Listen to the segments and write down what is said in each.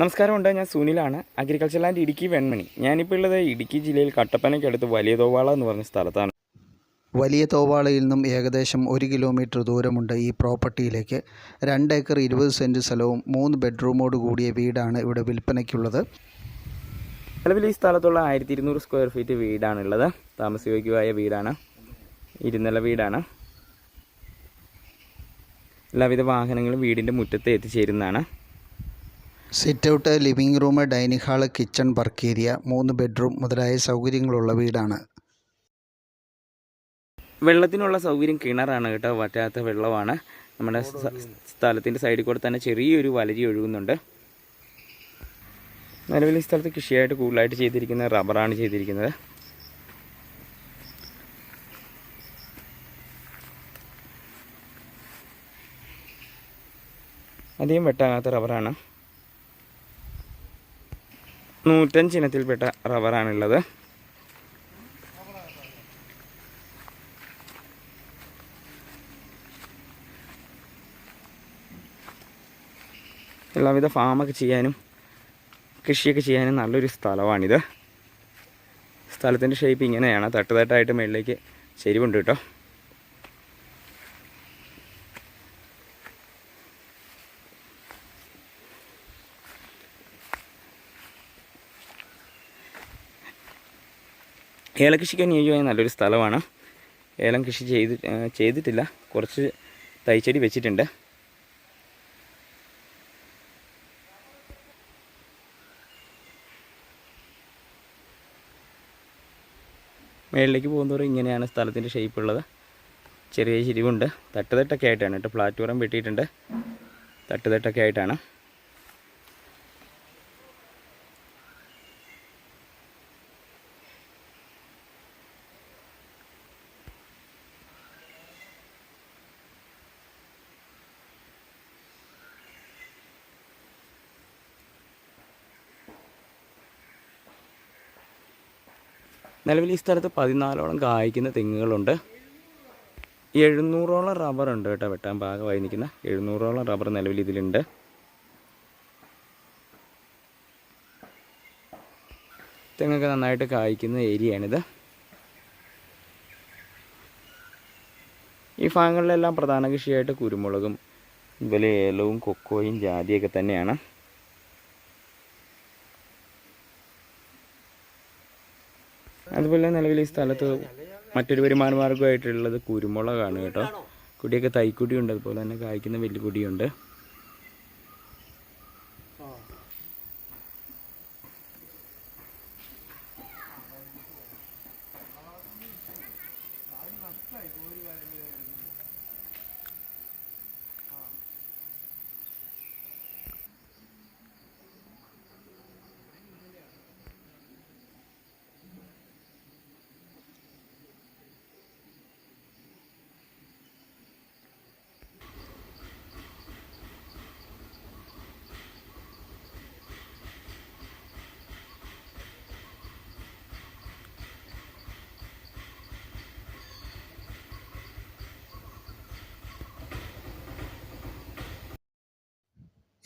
നമസ്കാരമുണ്ട് ഞാൻ സുനിലാണ്. Agriculture land Idukki Venmani. ഞാനിപ്പോൾ ഉള്ളത് ഇടുക്കി ജില്ലയിൽ കട്ടപ്പനയ്ക്കടുത്ത് വലിയ തോവാള എന്ന് പറഞ്ഞ സ്ഥലത്താണ്. വലിയ തോവാളയിൽ നിന്നും ഏകദേശം ഒരു കിലോമീറ്റർ ദൂരമുണ്ട് ഈ പ്രോപ്പർട്ടിയിലേക്ക്. രണ്ട് ഏക്കർ ഇരുപത് സെന്റ് സ്ഥലവും മൂന്ന് ബെഡ്റൂമോട് കൂടിയ വീടാണ് ഇവിടെ വിൽപ്പനയ്ക്കുള്ളത്. നിലവിൽ ഈ സ്ഥലത്തുള്ള ആയിരത്തി ഇരുന്നൂറ് സ്ക്വയർ ഫീറ്റ് വീടാണുള്ളത്. താമസയോഗ്യമായ വീടാണ്. ഇരുനില വീടാണ്. എല്ലാവിധ വാഹനങ്ങളും വീടിന്റെ മുറ്റത്ത് എത്തിച്ചേരുന്നതാണ്. Sit out living room dining hall kitchen work area മൂന്ന് ബെഡ്റൂം മുതലായ സൗകര്യങ്ങളുള്ള വീടാണ്. വെള്ളത്തിനുള്ള സൗകര്യം കിണറാണ് കേട്ടോ വറ്റാത്ത വെള്ളമാണ്. നമ്മുടെ സ്ഥ- സ്ഥലത്തിന്റെ സൈഡിൽ കൂടെ തന്നെ ചെറിയൊരു വലരി ഒഴുകുന്നുണ്ട്. നിലവിൽ ഈ സ്ഥലത്ത് കൃഷിയായിട്ട് കൂടുതലായിട്ട് ചെയ്തിരിക്കുന്നത് റബ്ബറാണ് ചെയ്തിരിക്കുന്നത്. അധികം വെട്ടാകാത്ത റബ്ബറാണ്. നൂറ്റഞ്ച് ഇനത്തിൽപ്പെട്ട റബ്ബറാണുള്ളത്. എല്ലാവിധ ഫാമൊക്കെ ചെയ്യാനും കൃഷിയൊക്കെ ചെയ്യാനും നല്ലൊരു സ്ഥലമാണിത്. സ്ഥലത്തിന്റെ ഷേപ്പ് ഇങ്ങനെയാണ്. തട്ടുതട്ടായിട്ട് മുകളിലേക്ക് ചെരിവുണ്ട് കേട്ടോ. ഏലകൃഷിക്ക് അനുയോജ്യമായ നല്ലൊരു സ്ഥലമാണ്. ഏലം കൃഷി ചെയ്ത് ചെയ്തിട്ടില്ല. കുറച്ച് തൈച്ചെടി വെച്ചിട്ടുണ്ട്. മേളിലേക്ക് പോകുന്നവർ ഇങ്ങനെയാണ് സ്ഥലത്തിന്റെ ഷേപ്പ് ഉള്ളത്. ചെറിയ ചിരിവുണ്ട് തട്ടുതട്ടൊക്കെ ആയിട്ടാണ് കേട്ടോ. പ്ലാറ്റ്ഫോം വെട്ടിയിട്ടുണ്ട്. തട്ടുതട്ടൊക്കെ ആയിട്ടാണ്. നിലവിൽ ഈ സ്ഥലത്ത് പതിനാലോളം കായ്ക്കുന്ന തെങ്ങുകളുണ്ട്. എഴുന്നൂറോളം റബ്ബർ ഉണ്ട് കേട്ടോ വെട്ടാൻ ഭാഗമായി നിൽക്കുന്ന. എഴുന്നൂറോളം റബ്ബർ നിലവിൽ ഇതിലുണ്ട്. തെങ്ങൊക്കെ നന്നായിട്ട് കായ്ക്കുന്ന ഏരിയയാണിത്. ഈ ഭാഗങ്ങളിലെല്ലാം പ്രധാന കൃഷിയായിട്ട് കുരുമുളകും അതുപോലെ ഏലവും കൊക്കോയും ജാതിയൊക്കെ തന്നെയാണ്. അതുപോലെ നിലവിൽ ഈ സ്ഥലത്ത് മറ്റൊരു വരുമാന മാർഗമായിട്ടുള്ളത് കുരുമുളകാണ് കേട്ടോ. കുടിയൊക്കെ തൈക്കുടിയുണ്ട് അതുപോലെ തന്നെ കായ്ക്കുന്ന വെല്ലുകുടിയുണ്ട്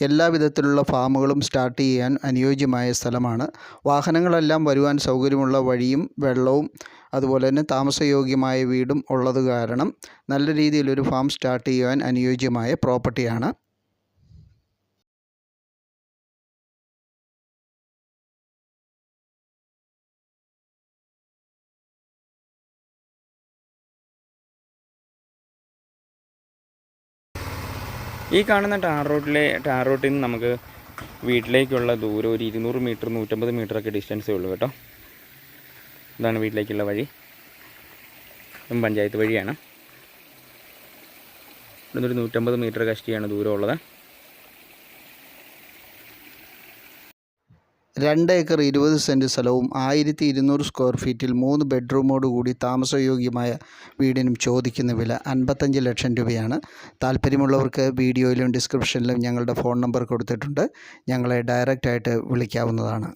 എല്ലാ വിധത്തിലുള്ള ഫാമുകളും സ്റ്റാർട്ട് ചെയ്യാൻ അനുയോജ്യമായ സ്ഥലമാണ്. വാഹനങ്ങളെല്ലാം വരുവാൻ സൗകര്യമുള്ള വഴിയും വെള്ളവും അതുപോലെ തന്നെ താമസയോഗ്യമായ വീടും ഉള്ളത് കാരണം നല്ല രീതിയിലൊരു ഫാം സ്റ്റാർട്ട് ചെയ്യുവാൻ അനുയോജ്യമായ പ്രോപ്പർട്ടിയാണ്. ഈ കാണുന്ന ടാർ റോട്ടിലെ ടാർ റോട്ടിൽ നിന്ന് നമുക്ക് വീട്ടിലേക്കുള്ള ദൂരം ഒരു ഇരുന്നൂറ് മീറ്റർ നൂറ്റമ്പത് മീറ്റർ ഒക്കെ ഡിസ്റ്റൻസേ ഉള്ളൂ കേട്ടോ. ഇതാണ് വീട്ടിലേക്കുള്ള വഴി. ഇതും പഞ്ചായത്ത് വഴിയാണ്. ഇവിടുന്ന് ഒരു നൂറ്റമ്പത് മീറ്റർ കഷ്ടിയാണ് ദൂരമുള്ളത്. രണ്ട് ഏക്കർ ഇരുപത് സെന്റ് സ്ഥലവും ആയിരത്തി ഇരുന്നൂറ് സ്ക്വയർ ഫീറ്റിൽ മൂന്ന് ബെഡ്റൂമോട് കൂടി താമസയോഗ്യമായ വീടിനും ചോദിക്കുന്ന വില അൻപത്തഞ്ച് ലക്ഷം രൂപയാണ്. താല്പര്യമുള്ളവർക്ക് വീഡിയോയിലും ഡിസ്ക്രിപ്ഷനിലും ഞങ്ങളുടെ ഫോൺ നമ്പർ കൊടുത്തിട്ടുണ്ട്. ഞങ്ങളെ ഡയറക്റ്റായിട്ട് വിളിക്കാവുന്നതാണ്.